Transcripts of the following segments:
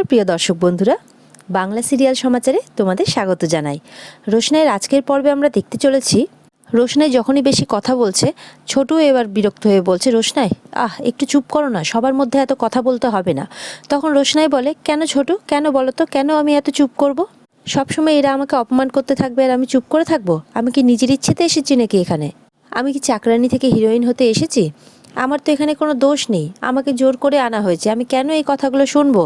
নমস্কার, প্রিয় দর্শক বন্ধুরা। বাংলা সিরিয়াল সমাচারে তোমাদের স্বাগত জানাই। রোশনাইয়ের আজকের পর্বে আমরা দেখতে চলেছি, রোশনাই যখনই বেশি কথা বলছে ছোটু এবার বিরক্ত হয়ে বলছে, রোশনাই, আহ, একটু চুপ করো না, সবার মধ্যে এত কথা বলতে হবে না। তখন রোশনাই বলে, কেন ছোটু, কেন বলো তো, কেন আমি এত চুপ করব? সবসময় এরা আমাকে অপমান করতে থাকবে আর আমি চুপ করে থাকব? আমি কি নিজের ইচ্ছেতে এসেছি নাকি এখানে? আমি কি চাকরানি থেকে হিরোইন হতে এসেছি? আমার তো এখানে কোনো দোষ নেই। আমাকে জোর করে আনা হয়েছে। আমি কেন এই কথাগুলো শুনব?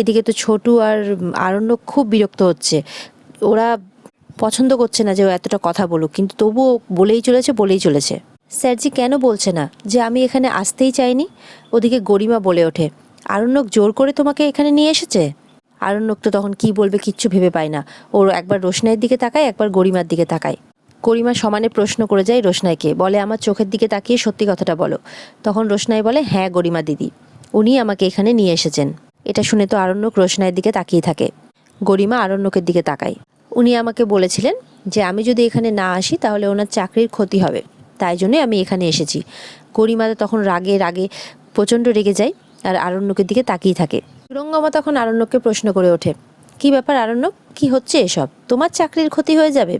এদিকে তো ছোটু আর আরণ্য খুব বিরক্ত হচ্ছে। ওরা পছন্দ করছে না যে ও এতটা কথা বলুক, কিন্তু তবুও বলেই চলেছে বলেই চলেছে। স্যারজি কেন বলছে না যে আমি এখানে আসতেই চাইনি? ওদিকে গরিমা বলে ওঠে আরণ্যক জোর করে তোমাকে এখানে নিয়ে এসেছে? আরণ্যক তো তখন কি বলবে কিচ্ছু ভেবে পায় না। ওর একবার রোশনাইয়ের দিকে তাকায়, একবার গরিমার দিকে তাকায়। গরিমা সমানে প্রশ্ন করে যায় রোশনাইকে, বলে, আমার চোখের দিকে তাকিয়ে সত্যি কথাটা বলো। তখন রোশনাই বলে হ্যাঁ গরিমা দিদি, উনি আমাকে এখানে নিয়ে এসেছেন। এটা শুনে তো আরণ্যক রোশনাইয়ের দিকে তাকিয়ে থাকে। গরিমা আরণ্যকের দিকে তাকায়। উনি আমাকে বলেছিলেন যে, আমি যদি এখানে না আসি, তাহলে ওনার চাকরির ক্ষতি হবে। তাই জন্যই আমি এখানে এসেছি। গরিমা তখন রাগে রাগে প্রচণ্ড রেগে যায় আর আরণ্যকের দিকে তাকিয়ে থাকে। সুরঙ্গমা তখন আরণ্যককে প্রশ্ন করে ওঠে কি ব্যাপার আরণ্যক? কি হচ্ছে এসব? তোমার চাকরির ক্ষতি হয়ে যাবে।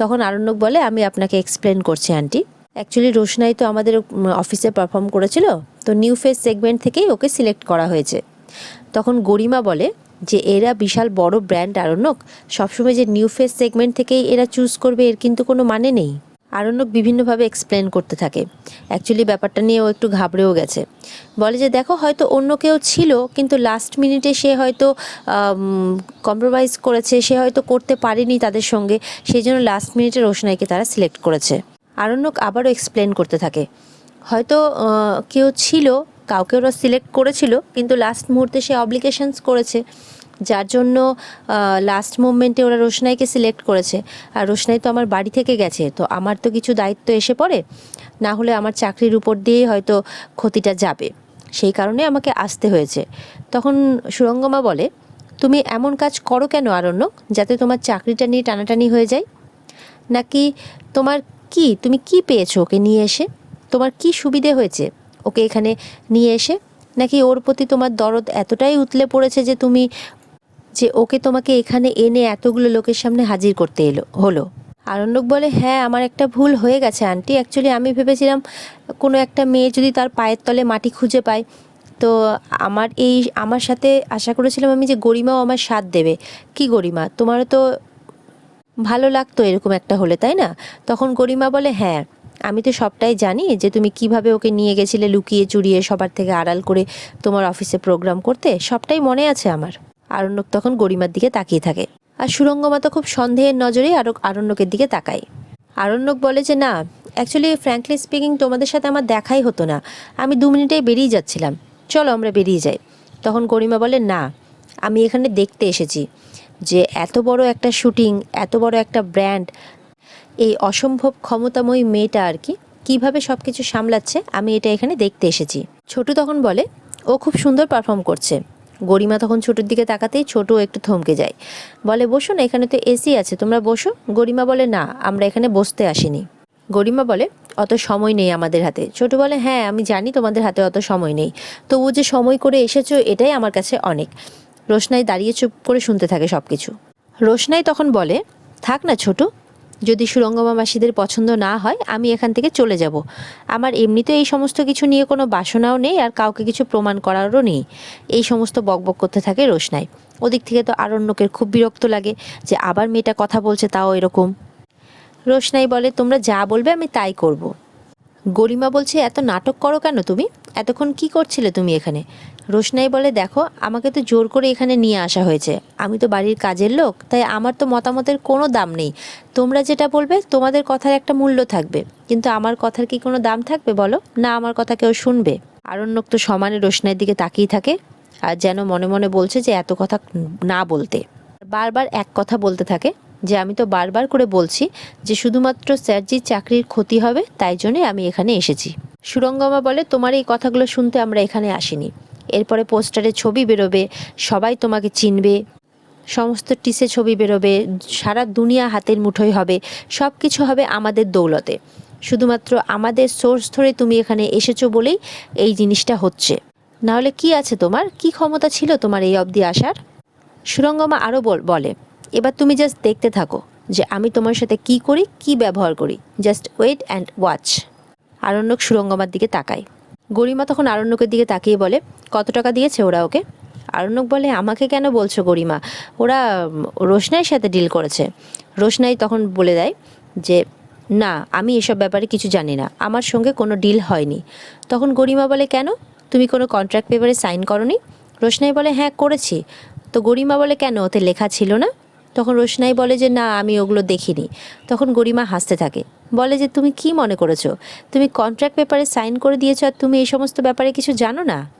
তখন আরণ্যক বলে, আমি আপনাকে এক্সপ্লেন করছি আন্টি অ্যাকচুয়ালি রোশনাই তো আমাদের অফিসে পারফর্ম করেছিল, তো নিউ ফেস সেগমেন্ট থেকেই ওকে সিলেক্ট করা হয়েছে। তখন গরিমা বলে যে, এরা বিশাল বড় ব্র্যান্ড আরণ্যক। সবসময় যে নিউ ফেস সেগমেন্ট থেকেই এরা চুজ করবে, এর কিন্তু কোনো মানে নেই। আরণ্যক বিভিন্নভাবে এক্সপ্লেন করতে থাকে। অ্যাকচুয়ালি ব্যাপারটা নিয়ে ও একটু ঘাবড়েও গেছে। বলে যে, দেখো, হয়তো অন্য কেউ ছিল, কিন্তু লাস্ট মিনিটে সে হয়তো কম্প্রোমাইজ করেছে, সে হয়তো করতে পারেনি তাদের সঙ্গে সেই জন্য লাস্ট মিনিটে রোশনাইকে তারা সিলেক্ট করেছে। আরণ্যক আবারও এক্সপ্লেন করতে থাকে। হয়তো কেউ ছিল, কাউকে ওরা সিলেক্ট করেছিল, কিন্তু লাস্ট মুহূর্তে সে অব্লিকেশনস করেছে। যার জন্য লাস্ট মুভমেন্টে ওরা রোশনাইকে সিলেক্ট করেছে। আর রোশনাই তো আমার বাড়ি থেকে গেছে, তো আমার তো কিছু দায়িত্ব এসে পড়ে। না হলে আমার চাকরির উপর দিয়েই হয়তো ক্ষতিটা যাবে। সেই কারণে আমাকে আসতে হয়েছে। তখন সুরঙ্গমা বলে, তুমি এমন কাজ করো কেন আরণ্যক যাতে তোমার চাকরিটা নিয়ে টানাটানি হয়ে যায়? নাকি তোমার কি, তুমি কি পেয়েছ ওকে নিয়ে এসে? তোমার কি সুবিধে হয়েছে ওকে এখানে নিয়ে এসে? নাকি ওর প্রতি তোমার দরদ এতটাই উতলে পড়েছে যে তুমি যে ওকে তোমাকে এখানে এনে এতগুলো লোকের সামনে হাজির করতে এলো, হলো। আরণ্যক বলে হ্যাঁ আমার একটা ভুল হয়ে গেছে, আন্টি। অ্যাকচুয়ালি আমি ভেবেছিলাম কোনো একটা মেয়ে যদি তার পায়ের তলে মাটি খুঁজে পায়। তো আমার এই, আমার সাথে আশা করেছিলাম আমি যে গরিমাও আমার সাথ দেবে। কি গরিমা? তোমারও তো ভালো লাগতো এরকম একটা হলে, তাই না? তখন গরিমা বলে হ্যাঁ আমি তো সবটাই জানি যে তুমি কীভাবে ওকে নিয়ে গেছিলে, লুকিয়ে চুরিয়ে সবার থেকে আড়াল করে তোমার অফিসে প্রোগ্রাম করতে। সবটাই মনে আছে আমার। আরণ্যক তখন গরিমার দিকে তাকিয়ে থাকে। আর সুরঙ্গমা তো খুব সন্দেহের নজরেই আরও আরণ্যকের দিকে তাকায়। আরণ্যক বলে যে, না অ্যাকচুয়ালি ফ্র্যাঙ্কলি স্পিকিং তোমাদের সাথে আমার দেখাই হতো না। আমি দু মিনিটেই বেরিয়ে যাচ্ছিলাম। চলো আমরা বেরিয়ে যাই। তখন গরিমা বলে, না, আমি এখানে দেখতে এসেছি যে এত বড় একটা শুটিং, এত বড় একটা ব্র্যান্ড, এই অসম্ভব ক্ষমতাময়ী মেয়েটা আর কি, কীভাবে সব কিছু সামলাচ্ছে, আমি এটা এখানে দেখতে এসেছি। ছোটু তখন বলে, ও খুব সুন্দর পারফর্ম করছে। গরিমা তখন ছোটোর দিকে তাকাতেই ছোট একটু থমকে যায়। বলে, বসো না, এখানে তো এসি আছে, তোমরা বসো। গরিমা বলে, না, আমরা এখানে বসতে আসিনি। গরিমা বলে, অত সময় নেই আমাদের হাতে। ছোট বলে হ্যাঁ আমি জানি তোমাদের হাতে অত সময় নেই। তবু যে সময় করে এসেছ, এটাই আমার কাছে অনেক। রোশনাই দাঁড়িয়ে চুপ করে শুনতে থাকে সব কিছু রোশনাই তখন বলে, থাক না ছোট যদি সুরঙ্গমাবাসীদের পছন্দ না হয়, আমি এখান থেকে চলে যাব। আমার এমনিতে এই সমস্ত কিছু নিয়ে কোনো বাসনাও নেই আর কাউকে কিছু প্রমাণ করারও নেই। এই সমস্ত বকবক করতে থাকে রোশনাই। ওদিক থেকে তো আরণ্যকের খুব বিরক্ত লাগে যে আবার মেয়েটা কথা বলছে তাও এরকম। রোশনাই বলে, তোমরা যা বলবে আমি তাই করব। গরিমা বলছে, এত নাটক করো কেন তুমি? এতক্ষণ কি করছিলে তুমি এখানে? রোশনাই বলে, দেখো, আমাকে তো জোর করে এখানে নিয়ে আসা হয়েছে। আমি তো বাড়ির কাজের লোক, তাই আমার তো মতামতের কোনো দাম নেই। তোমরা যেটা বলবে, তোমাদের কথার একটা মূল্য থাকবে। কিন্তু আমার কথার কি কোনো দাম থাকবে, বলো? না, আমার কথা কেউ শুনবে। আরণ্যক তো সমানে রোশনাইয়ের দিকে তাকিয়ে থাকে আর যেন মনে মনে বলছে যে, এত কথা না বলতে। বারবার এক কথা বলতে থাকে। যে আমি তো বারবার করে বলছি যে শুধুমাত্র স্যারজির চাকরির ক্ষতি হবে, তাই জন্যে আমি এখানে এসেছি। সুরঙ্গমা বলে, তোমার এই কথাগুলো শুনতে আমরা এখানে আসিনি। এরপরে পোস্টারে ছবি বেরোবে, সবাই তোমাকে চিনবে, সমস্ত টিসে ছবি বেরোবে, সারা দুনিয়া হাতের মুঠোয় হবে সব কিছু হবে আমাদের দৌলতে। শুধুমাত্র আমাদের সোর্স ধরে তুমি এখানে এসেছ বলেই এই জিনিসটা হচ্ছে। নাহলে কি আছে তোমার? কি ক্ষমতা ছিল তোমার এই অবধি আসার? সুরঙ্গমা আরও বলে এবার তুমি জাস্ট দেখতে থাকো যে আমি তোমার সাথে কি করি, কি ব্যবহার করি। Just wait and watch Aranyak সুরঙ্গমার দিকে তাকায়। গরিমা তখন আরণ্যকের দিকে তাকিয়ে বলে, কত টাকা দিয়েছে ওরা ওকে? আরণ্যক বলে, আমাকে কেন বলছো গরিমা? ওরা রোশনাইয়ের সাথে ডিল করেছে। রোশনাই তখন বলে দেয় যে, না, আমি এসব ব্যাপারে কিছু জানি না। আমার সঙ্গে কোনো ডিল হয়নি। তখন গরিমা বলে, কেন? তুমি কোনো কন্ট্রাক্ট পেপারে সাইন করনি? রোশনাই বলে হ্যাঁ করেছি। তো গরিমা বলে, কেন? ওতে লেখা ছিল না? তখন রোশনাই বলে যে, না, আমি ওগুলো দেখিনি। তখন গরিমা হাসতে থাকে। বলে যে, তুমি কি মনে করেছ? তুমি কন্ট্রাক্ট পেপারে সাইন করে দিয়েছ আর তুমি এই সমস্ত ব্যাপারে কিছু জানো না?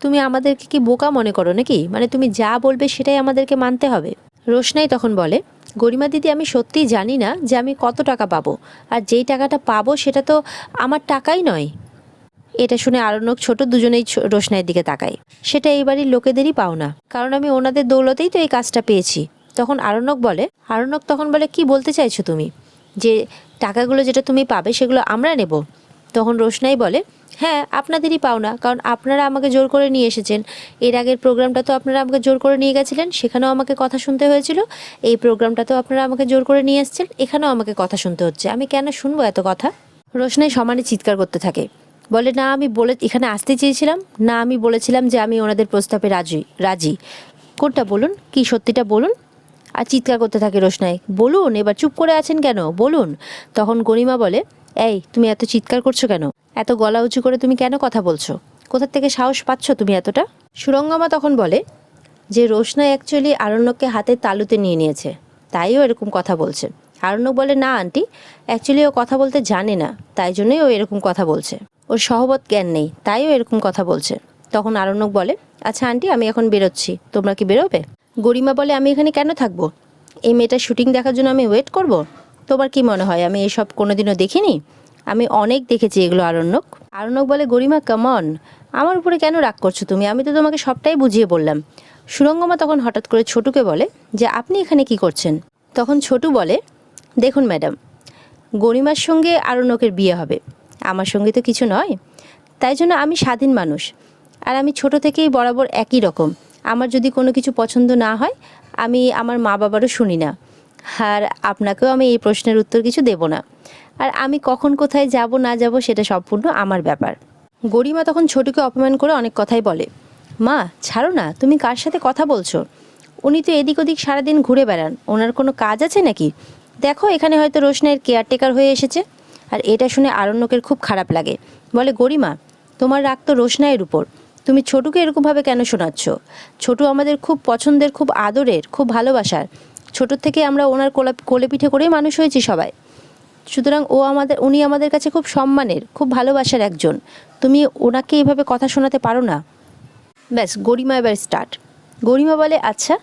তুমি আমাদেরকে কি বোকা মনে করো নাকি? মানে তুমি যা বলবে সেটাই আমাদেরকে মানতে হবে। রোশনাই তখন বলে, গরিমা দিদি, আমি সত্যিই জানি না যে আমি কত টাকা পাবো আর যেই টাকাটা পাবো সেটা তো আমার টাকাই নয়। এটা শুনে আরণ্যক ছোট দুজনেই রোশনাইয়ের দিকে তাকায়। সেটা এই বাড়ির লোকেদেরই পাও না কারণ আমি ওনাদের দৌলতেই তো এই কাজটা পেয়েছি। তখন আরণ্যক বলে, আরণ্যক তখন বলে, কি বলতে চাইছো তুমি? যে টাকাগুলো যেটা তুমি পাবে সেগুলো আমরা নেব। তখন রোশনাই বলে হ্যাঁ আপনাদেরই পাওনা কারণ আপনারা আমাকে জোর করে নিয়ে এসেছেন। এর আগের প্রোগ্রামটা তো আপনারা আমাকে জোর করে নিয়ে গেছিলেন, সেখানেও আমাকে কথা শুনতে হয়েছিল। এই প্রোগ্রামটা তো আপনারা আমাকে জোর করে নিয়ে এসেছেন, এখানেও আমাকে কথা শুনতে হচ্ছে। আমি কেন শুনব এত কথা? রোশনাই সমানে চিৎকার করতে থাকে। বলে, না, আমি বলে, এখানে আসতে চেয়েছিলাম। না, আমি বলেছিলাম যে আমি ওনাদের প্রস্তাবে রাজি রাজি। কোনটা বলুন? কি সত্যিটা বলুন? আর চিৎকার করতে থাকে রোশনাই। বলুন, এবার চুপ করে আছেন কেন? বলুন। তখন গরিমা বলে, এই, তুমি এত চিৎকার করছ কেন? এত গলা উঁচু করে তুমি কেন কথা বলছো? কোথার থেকে সাহস পাচ্ছ তুমি এতটা? সুরঙ্গমা তখন বলে, যে রোশনাই অ্যাকচুয়ালি আরণ্যককে হাতের তালুতে নিয়ে নিয়েছে তাইও এরকম কথা বলছে। আরণ্যক বলে, না, আন্টি অ্যাকচুয়ালি ও কথা বলতে জানে না, তাই জন্যই ও এরকম কথা বলছে। ওর সহবত জ্ঞান নেই তাইও এরকম কথা বলছে। তখন আরণ্যক বলে আচ্ছা আন্টি, আমি এখন বেরোচ্ছি। তোমরা কি বেরোবে? গরিমা বলে, আমি এখানে কেন থাকব? এই মেয়েটার শুটিং দেখার জন্য আমি ওয়েট করব? তোমার কি মনে হয়? আমি এসব কোনোদিনও দেখিনি? আমি অনেক দেখেছি এগুলো আরণ্যক। আরণ্যক বলে, গরিমা কামন আমার উপরে কেন রাগ করছ তুমি? আমি তো তোমাকে সবটাই বুঝিয়ে বললাম। সুরঙ্গমা তখন হঠাৎ করে ছোটুকে বলে, যে আপনি এখানে কি করছেন? তখন ছোটু বলে, দেখুন ম্যাডাম, গরিমার সঙ্গে আরণ্যকের বিয়ে হবে। আমার সঙ্গে তো কিছু নয়। তাই জন্য আমি স্বাধীন মানুষ। আর আমি ছোট থেকেই বরাবর একই রকম। আমার যদি কোনো কিছু পছন্দ না হয়, আমি আমার মা বাবারও শুনি না। আর আপনাকেও আমি এই প্রশ্নের উত্তর কিছু দেব না। আর আমি কখন কোথায় যাব, না যাব, সেটা সম্পূর্ণ আমার ব্যাপার। গরিমা তখন ছোটকে অপমান করে অনেক কথাই বলে। মা, ছাড়ো না, তুমি কার সাথে কথা বলছো? উনি তো এদিক ওদিক সারাদিন ঘুরে বেড়ান, ওনার কোনো কাজ আছে নাকি? দেখো, এখানে হয়তো রোশনাইয়ের কেয়ারটেকার হয়ে এসেছে। আর এটা শুনে আরণ্যকের খুব খারাপ লাগে। বলে, গরিমা, তোমার রাগ তো রোশনাইয়ের উপর। তুমি ছোটুকে এরকমভাবে কেন শোনাচ্ছ? ছোটু আমাদের খুব পছন্দের, খুব আদরের, খুব ভালোবাসার। ছোটোর থেকে আমরা ওনার কোলা, কোলে পিঠে করেই মানুষ হয়েছি সবাই। সুতরাং ও আমাদের, উনি আমাদের কাছে খুব সম্মানের, খুব ভালোবাসার একজন। তুমি ওনাকে এভাবে কথা শোনাতে পারো না? ব্যাস, গরিমা এবার স্টার্ট গরিমা বলে আচ্ছা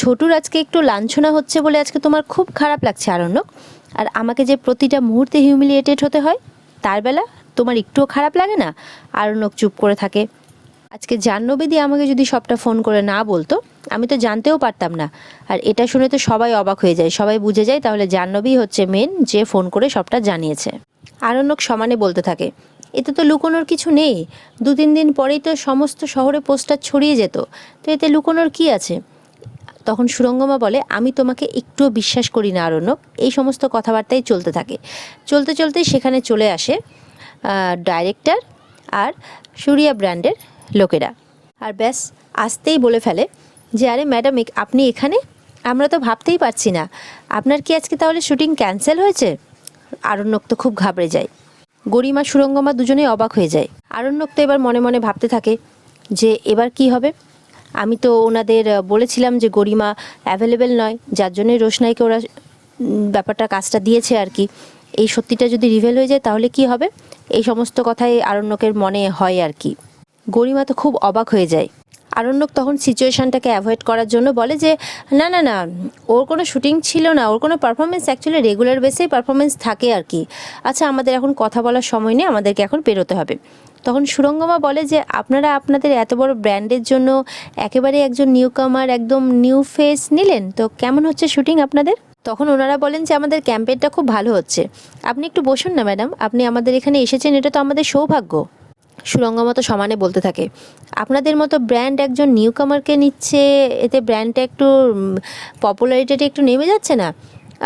ছোটুর আজকে একটু লাঞ্ছনা হচ্ছে বলে আজকে তোমার খুব খারাপ লাগছে, আরণ্যক। আর আমাকে যে প্রতিটা মুহূর্তে হিউমিলিয়েটেড হতে হয়, তার বেলা তোমার একটুও খারাপ লাগে না? আরণ্যক চুপ করে থাকে। আজকে জাহ্নবীদি আমাকে যদি সবটা ফোন করে না বলতো, আমি তো জানতেও পারতাম না। আর এটা শুনে তো সবাই অবাক হয়ে যায়। সবাই বুঝে যায় তাহলে জাহ্নবী হচ্ছে মেন যে ফোন করে সবটা জানিয়েছে। আরণ্যক সমানে বলতে থাকে, এতে তো লুকোনোর কিছু নেই। দু তিন দিন পরেই তো সমস্ত শহরে পোস্টার ছড়িয়ে যেত। তো এতে লুকোনোর কি আছে? তখন সুরঙ্গমা বলে, আমি তোমাকে একটুও বিশ্বাস করি না, আরণ্যক। এই সমস্ত কথাবার্তাই চলতে থাকে। চলতে চলতে সেখানে চলে আসে ডাইরেক্টর আর সুরিয়া ব্র্যান্ডের লোকেরা। আর ব্যাস, আসতেই বলে ফেলে যে, আরে ম্যাডাম আপনি এখানে? আমরা তো ভাবতেই পারছি না। আপনার কি আজকে তাহলে শুটিং ক্যান্সেল হয়েছে? আরণ্যক তো খুব ঘাবড়ে যায়। গরিমা সুরঙ্গমা দুজনেই অবাক হয়ে যায়। আরণ্যক তো এবার মনে মনে ভাবতে থাকে যে, এবার কি হবে? আমি তো ওনাদের বলেছিলাম যে, গরিমা অ্যাভেলেবেল নয়, যার জন্যই রোশনাইকে ওরা ব্যাপারটা, কাজটা দিয়েছে আর কি। এই সত্যিটা যদি রিভেল হয়ে যায় তাহলে কি হবে? এই সমস্ত কথাই আরণ্যকের মনে হয় আর কি। গরিমা তো খুব অবাক হয়ে যায়। আরণ্যক তখন সিচুয়েশানটাকে অ্যাভয়েড করার জন্য বলে যে, না না না, ওর কোনো শুটিং ছিল না, ওর কোনো পারফরমেন্স অ্যাকচুয়ালি রেগুলার বেসেই পারফরমেন্স থাকে আর কি। আচ্ছা আমাদের এখন কথা বলার সময় নেই, আমাদেরকে এখন পেরোতে হবে। তখন সুরঙ্গমা বলে যে, আপনারা আপনাদের এত বড় ব্র্যান্ডের জন্য একেবারে একজন নিউ কামার একদম নিউ ফেস নিলেন, তো কেমন হচ্ছে শুটিং আপনাদের? তখন ওনারা বলেন যে, আমাদের ক্যাম্পেইনটা খুব ভালো হচ্ছে। আপনি একটু বসুন না ম্যাডাম আপনি আমাদের এখানে এসেছেন, এটা তো আমাদের সৌভাগ্য। সুরঙ্গমা তো সমানে বলতে থাকে। আপনাদের মতো ব্র্যান্ড একজন নিউ কামারকে নিচ্ছে, এতে ব্র্যান্ডটা একটু পপুলারিটিটা একটু নেমে যাচ্ছে না?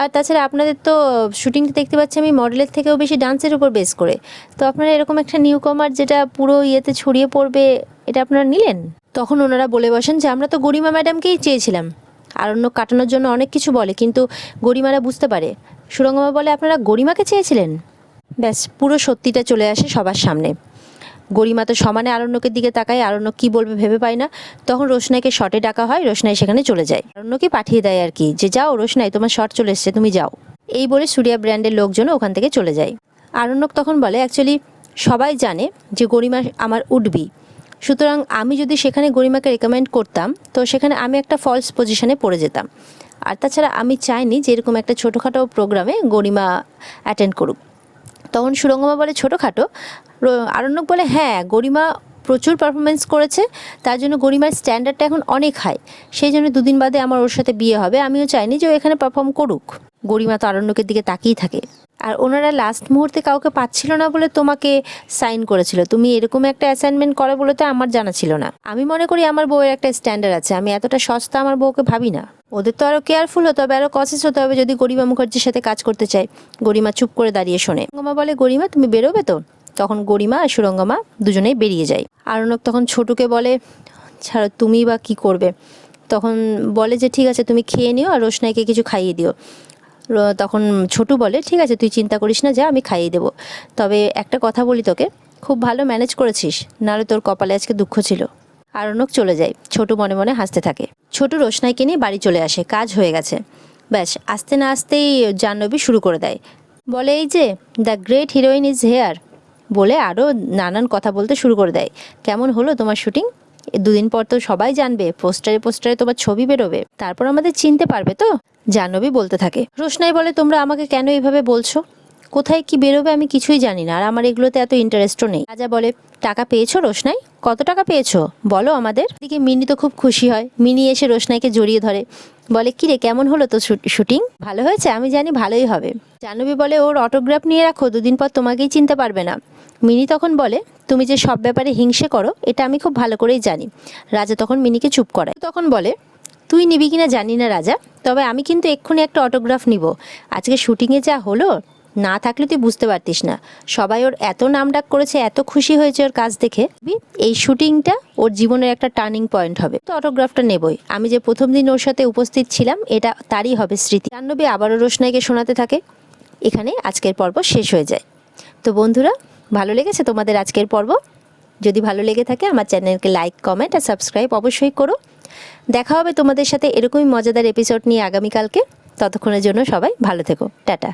আর তাছাড়া আপনাদের তো শুটিংটা দেখতে পাচ্ছি আমি মডেলের থেকেও বেশি ডান্সের উপর বেস করে। তো আপনারা এরকম একটা নিউ কামার যেটা পুরো ইয়েতে ছড়িয়ে পড়বে, এটা আপনারা নিলেন? তখন ওনারা বলে বসেন যে, আমরা তো গরিমা ম্যাডামকেই চেয়েছিলাম। আরণ্য কাটানোর জন্য অনেক কিছু বলে, কিন্তু গরিমারা বুঝতে পারে। সুরঙ্গমা বলে, আপনারা গরিমাকে চেয়েছিলেন? ব্যাস, পুরো সত্যিটা চলে আসে সবার সামনে। গরিমা তো সমানে আরণ্যকের দিকে তাকায়, আরণ্য কি বলবে ভেবে পায় না। তখন রোশনাইকে শটে ডাকা হয়, রোশনাই সেখানে চলে যায়। আরণ্যকে পাঠিয়ে দেয় আর কি, যে যাও রোশনাই, তোমার শট চলে এসছে, তুমি যাও। এই বলে সুরিয়া ব্র্যান্ডের লোকজন ওখান থেকে চলে যায়। আরণ্যক তখন বলে অ্যাকচুয়ালি সবাই জানে যে গরিমা আমার উঠবি। সুতরাং আমি যদি সেখানে গরিমাকে রেকমেন্ড করতাম, তো সেখানে আমি একটা ফলস পজিশনে পড়ে যেতাম। আর তাছাড়া আমি চাইনি যে এরকম একটা ছোটোখাটো প্রোগ্রামে গরিমা অ্যাটেন্ড করুক। তখন সুরঙ্গমা বলে ছোটোখাটো। আরণ্যক বলে হ্যাঁ গরিমা প্রচুর পারফরমেন্স করেছে, তার জন্য গরিমার স্ট্যান্ডার্ডটা এখন অনেক হাই সেই জন্য দুদিন বাদে আমার ওর সাথে বিয়ে হবে। আমিও চাইনি যে ও এখানে পারফর্ম করুক। গরিমা তো আরণ্যকের দিকে তাকিয়েই থাকে। আর ওনারা লাস্ট মুহূর্তে কাউকে পাচ্ছিল না বলে তোমাকে সাইন করেছিল। তুমি এরকম একটা অ্যাসাইনমেন্ট করে বলে তো আমার জানা ছিল না। আমি মনে করি আমার বউয়ের একটা স্ট্যান্ডার্ড আছে। আমি এতটা সস্তা আমার বউকে ভাবি না। ওদের তো আরও কেয়ারফুল হতে হবে আরও কসেস হতে হবে যদি গরিমা মুখার্জির সাথে কাজ করতে চায়। গরিমা চুপ করে দাঁড়িয়ে শোনে। সুরঙ্গমা বলে, গরিমা, তুমি বেরোবে তো? তখন গরিমা আর সুরঙ্গমা দুজনেই বেরিয়ে যায়। আরণক তখন ছোটুকে বলে, ছাড়ো, তুমি বা কি করবে? তখন বলে যে, ঠিক আছে, তুমি খেয়ে নিও আর রোশনাইকে কিছু খাইয়ে দিও। তখন ছোটু বলে, ঠিক আছে, তুই চিন্তা করিস না, যা, আমি খাইয়ে দেবো। তবে একটা কথা বলি তোকে, খুব ভালো ম্যানেজ করেছিস, নাহলে তোর কপালে আজকে দুঃখ ছিল। আরণ্যক চলে যায়, ছোটু মনে মনে হাসতে থাকে। ছোটু রোশনাইকে নিয়ে বাড়ি চলে আসে, কাজ হয়ে গেছে। ব্যাস, আসতে না আসতেই জাহ্নবী শুরু করে দেয়। বলে, এই যে the great heroine is here বলে আরও নানান কথা বলতে শুরু করে দেয়। কেমন হলো তোমার শুটিং দুদিন পর তো সবাই জানবে, পোস্টারে পোস্টারে তোমার ছবি বেরোবে। তারপর আমাদের চিনতে পারবে তো? জাহ্নবী বলতে থাকে, রোশনাই বলে, তোমরা আমাকে কেন এইভাবে বলছো? কোথায় কি বেরোবে আমি কিছুই জানি না, আর আমার এগুলোতে এত ইন্টারেস্টও নেই। রাজা বলে, টাকা পেয়েছ রোশনাই? কত টাকা পেয়েছ? বলো আমাদের। এদিকে মিনি তো খুব খুশি হয়। মিনি এসে রোশনাইকে জড়িয়ে ধরে, বলে, কিরে, কেমন হলো তো শুটিং ভালো হয়েছে? আমি জানি ভালোই হবে। জাহ্নবী বলে, ওর অটোগ্রাফ নিয়ে রাখো, দুদিন পর তোমাকেই চিনতে পারবে না। মিনি তখন বলে, তুমি যে সব ব্যাপারে হিংসে করো, এটা আমি খুব ভালো করেই জানি। রাজা তখন মিনিকে চুপ করে তখন বলে, তুই নিবি কিনা জানি না রাজা, তবে আমি কিন্তু এক্ষুনি একটা অটোগ্রাফ নিব। আজকে শুটিংয়ে যা হলো, না থাকলে তুই বুঝতে পারতিস না। সবাই ওর এত নাম ডাক করেছে, এত খুশি হয়েছে ওর কাজ দেখে এই শুটিংটা ওর জীবনের একটা টার্নিং পয়েন্ট হবে। তো অটোগ্রাফটা নেবই। আমি যে প্রথম দিন ওর সাথে উপস্থিত ছিলাম, এটা তারই হবে স্মৃতি। জাহ্নবী আবারও রোশনাইকে শোনাতে থাকে। এখানে আজকের পর্ব শেষ হয়ে যায়। তো বন্ধুরা ভালো লেগেছে তোমাদের আজকের পর্ব? যদি ভালো লেগে থাকে, আমার চ্যানেলকে লাইক, কমেন্ট আর সাবস্ক্রাইব অবশ্যই করো। দেখা হবে তোমাদের সাথে এরকমই মজাদার এপিসোড নিয়ে আগামীকালকে। ততক্ষণের জন্য সবাই ভালো থেকো। টাটা।